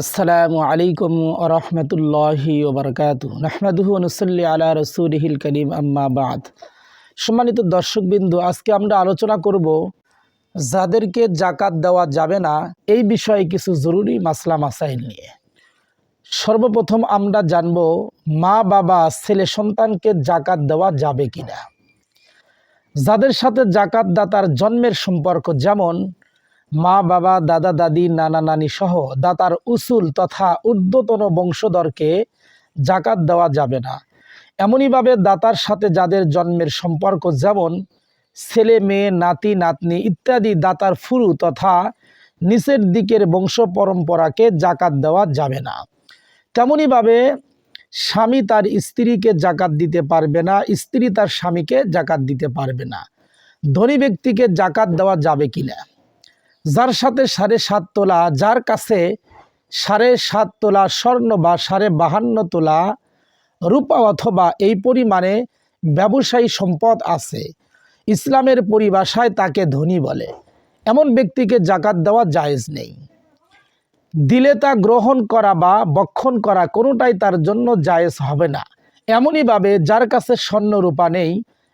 আসসালামু আলাইকুম আরহামতুল্লাহি ওবরকাত নাহমাদুহু অনুসল্লি আলা রসুলহিল করিম, আম্মা বাদ। সম্মানিত দর্শকবিন্দু, আজকে আমরা আলোচনা করব যাদেরকে জাকাত দেওয়া যাবে না, এই বিষয়ে কিছু জরুরি মাসলা মাসাইল নিয়ে। সর্বপ্রথম আমরা জানব মা, বাবা, ছেলে, সন্তানকে জাকাত দেওয়া যাবে কিনা। যাদের সাথে জাকাত দাতার জন্মের সম্পর্ক যেমন মা, বাবা, দাদা, দাদি, নানা, নানি সহ দাতার উসুল তথা ঊর্ধ্বতন বংশধরকে জাকাত দেওয়া যাবে না। এমনইভাবে দাতার সাথে যাদের জন্মের সম্পর্ক যেমন ছেলে, মেয়ে, নাতি, নাতনি ইত্যাদি দাতার ফুরু তথা নিচের দিকের বংশ পরম্পরাকে জাকাত দেওয়া যাবে না। তেমনইভাবে স্বামী তার স্ত্রীকে জাকাত দিতে পারবে না, স্ত্রী তার স্বামীকে জাকাত দিতে পারবে না। ধনী ব্যক্তিকে জাকাত দেওয়া যাবে কিনা? যার সাথে সাড়ে সাত তোলা, যার কাছে সাড়ে সাত তোলা স্বর্ণ বা সাড়ে বাহান্ন তোলা রূপা অথবা এই পরিমাণে ব্যবসায়ী সম্পদ আছে। ইসলামের পরিভাষায় তাকে ধনী বলে। এমন ব্যক্তিকে জাকাত দেওয়া জায়েজ নেই। দিলে তা গ্রহণ করা বা বক্ষণ করা কোনোটাই তার জন্য জায়েজ হবে না। এমনইভাবে যার কাছে স্বর্ণ রূপা নেই,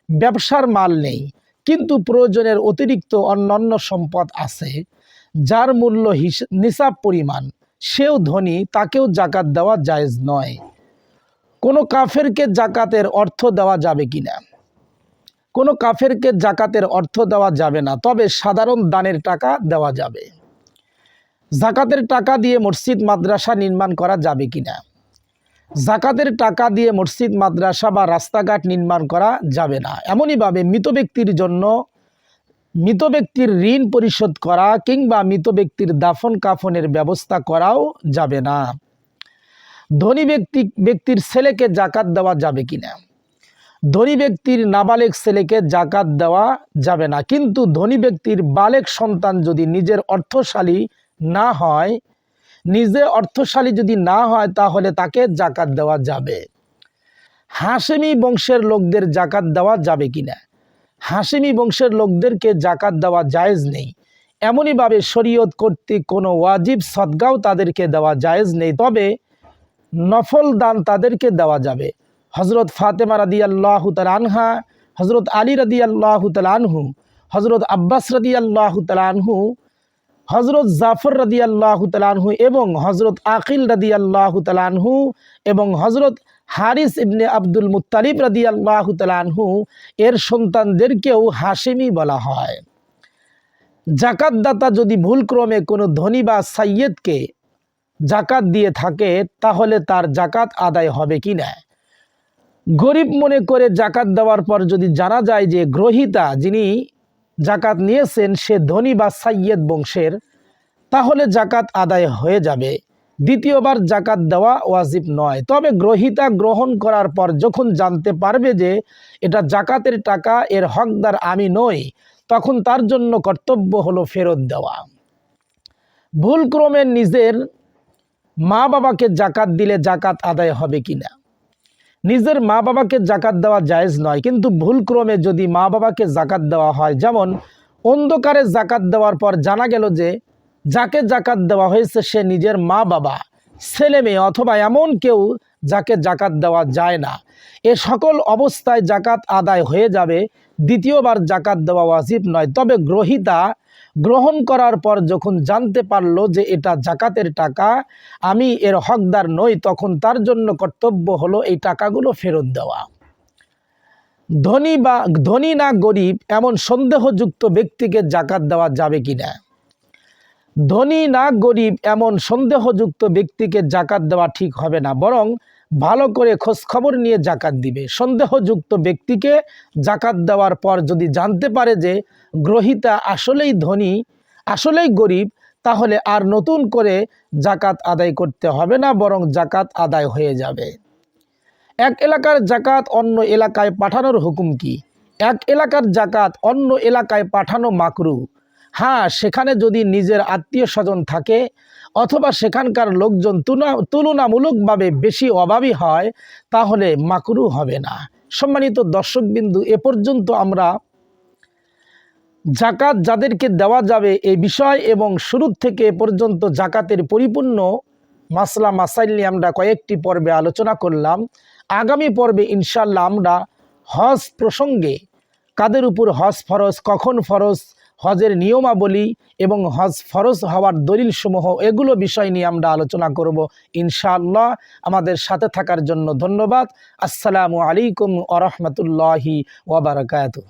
ব্যবসার মাল নেই কিন্তু প্রয়োজনের অতিরিক্ত অন্যান্য সম্পদ আছে, যার মূল্য নিসাব পরিমাণ। সেও ধনী, তাকেও জাকাত দেওয়া জায়েজ নয়। কোনো কাফেরকে জাকাতের অর্থ দেওয়া যাবে কি না? কোনো কাফেরকে জাকাতের অর্থ দেওয়া যাবে না, তবে সাধারণ দানের টাকা দেওয়া যাবে। জাকাতের টাকা দিয়ে মসজিদ, মাদ্রাসা নির্মাণ করা যাবে কিনা জাকাতের টাকা দিয়ে মসজিদ, মাদ্রাসা বা রাস্তাঘাট নির্মাণ করা যাবে না। এমনইভাবে মৃত ব্যক্তির জন্য মৃত ব্যক্তির ঋণ পরিশোধ করা কিংবা মৃত ব্যক্তির দাফন কাফনের ব্যবস্থা করাও যাবে না। ধনী ব্যক্তি, ব্যক্তির ছেলেকে জাকাত দেওয়া যাবে কি না ধনী ব্যক্তির নাবালেক ছেলেকে জাকাত দেওয়া যাবে না। কিন্তু ধনী ব্যক্তির বালেক সন্তান যদি নিজের অর্থশালী না হয় নিজে অর্থশালী যদি না হয়, তাহলে তাকে জাকাত দেওয়া যাবে। হাসেমি বংশের লোকদের জাকাত দেওয়া যাবে কিনা? হাসেমি বংশের লোকদেরকে জাকাত দেওয়া জায়েজ নেই। এমনইভাবে শরীয়ত কর্তৃক কোনো ওয়াজিব সদগাও তাদেরকে দেওয়া জায়েজ নেই, তবে নফল দান তাদেরকে দেওয়া যাবে। হজরত ফাতেমা রাদি আল্লাহ আনহা হজরত আলী রাদি আল্লাহ আনহু হজরত আব্বাস রাদি আল্লাহ আনহু হজরত জাফর রাদি আল্লাহ তালানহু এবং হজরত আকিল রাদি আল্লাহ তালানহু এবং হজরত হারিস ইবনে আব্দুল মুত্তালিব রাদি আল্লাহ তালানহু এর সন্তানদেরকেও হাসেমি বলা হয়। জাকাতদাতা যদি ভুলক্রমে কোনো ধনী বা সাইয়েদকে জাকাত দিয়ে থাকে, তাহলে তার জাকাত আদায় হবে কি না? গরিব মনে করে জাকাত দেওয়ার পর যদি জানা যায় যে গ্রহিতা, যিনি জাকাত নিয়েছেন সে ধনী বা সাইয়েদ বংশের, তাহলে জাকাত আদায় হয়ে যাবে। দ্বিতীয়বার জাকাত দেওয়া ওয়াজিব নয়। তবে গ্রহিতা গ্রহণ করার পর যখন জানতে পারবে যে এটা জাকাতের টাকা, এর হকদার আমি নই, তখন তার জন্য কর্তব্য হলো ফেরত দেওয়া। ভুলক্রমে নিজের মা বাবাকে জাকাত দিলে জাকাত আদায় হবে কিনা? নিজের মা বাবাকে জাকাত দেওয়া জায়েজ নয়। কিন্তু ভুলক্রমে যদি মা বাবাকে জাকাত দেওয়া হয়, যেমন অন্ধকারে জাকাত দেওয়ার পর জানা গেল যে যাকে জাকাত দেওয়া হয়েছে সে নিজের মা বাবা, ছেলে মেয়ে, অথবা এমন কেউ যাকে জাকাত দেওয়া যায় না। এ সকল অবস্থায় জাকাত আদায় হয়ে যাবে, দ্বিতীয়বার জাকাত দেওয়া ওয়াজিব নয়। তবে গ্রহিতা গ্রহণ করার পর যখন জানতে পারল যে এটা জাকাতের টাকা, আমি এর হকদার নই, তখন তার জন্য কর্তব্য হলো এই টাকাগুলো ফেরত দেওয়া। ধনী বা, ধনী না গরিব এমন সন্দেহযুক্ত ব্যক্তিকে জাকাত দেওয়া যাবে কিনা ধনী না গরিব এমন সন্দেহযুক্ত ব্যক্তিকে জাকাত দেওয়া ঠিক হবে না, বরং ভালো করে খোঁজ খবর নিয়ে জাকাত দিবে। সন্দেহযুক্ত ব্যক্তিকে জাকাত দেওয়ার পর যদি জানতে পারে যে গ্রহিতা আসলেই ধনী, আসলেই গরিব, তাহলে আর নতুন করে জাকাত আদায় করতে হবে না, বরং জাকাত আদায় হয়ে যাবে। এক এলাকার জাকাত অন্য এলাকায় পাঠানোর হুকুম কি? এক এলাকার জাকাত অন্য এলাকায় পাঠানো মাকরু। হ্যাঁ সেখানে যদি নিজের আত্মীয় স্বজন থাকে অথবা সেখানকার লোকজন তুলনামূলকভাবে বেশি অভাবী হয়, তাহলে মাকরু হবে না। সম্মানিত দর্শকবিন্দু, এ পর্যন্ত আমরা জাকাত যাদেরকে দেওয়া যাবে এই বিষয় এবং শুরু থেকে এ পর্যন্ত জাকাতের পরিপূর্ণ মাসলা, মাসাইল আমরা কয়েকটি পর্বে আলোচনা করলাম। আগামী পর্বে ইনশাল্লাহ আমরা হজ প্রসঙ্গে কাদের উপর হজ ফরজ, কখন ফরজ হজের নিয়মাবলী এবং হজ ফরজ হওয়ার দলিল সমূহ এগুলো বিষয় নিয়ে আমরা আলোচনা করব ইনশাআল্লাহ। আমাদের সাথে থাকার জন্য ধন্যবাদ। আসসালামু আলাইকুম আরহামতুল্লাহি ওবরাকাতু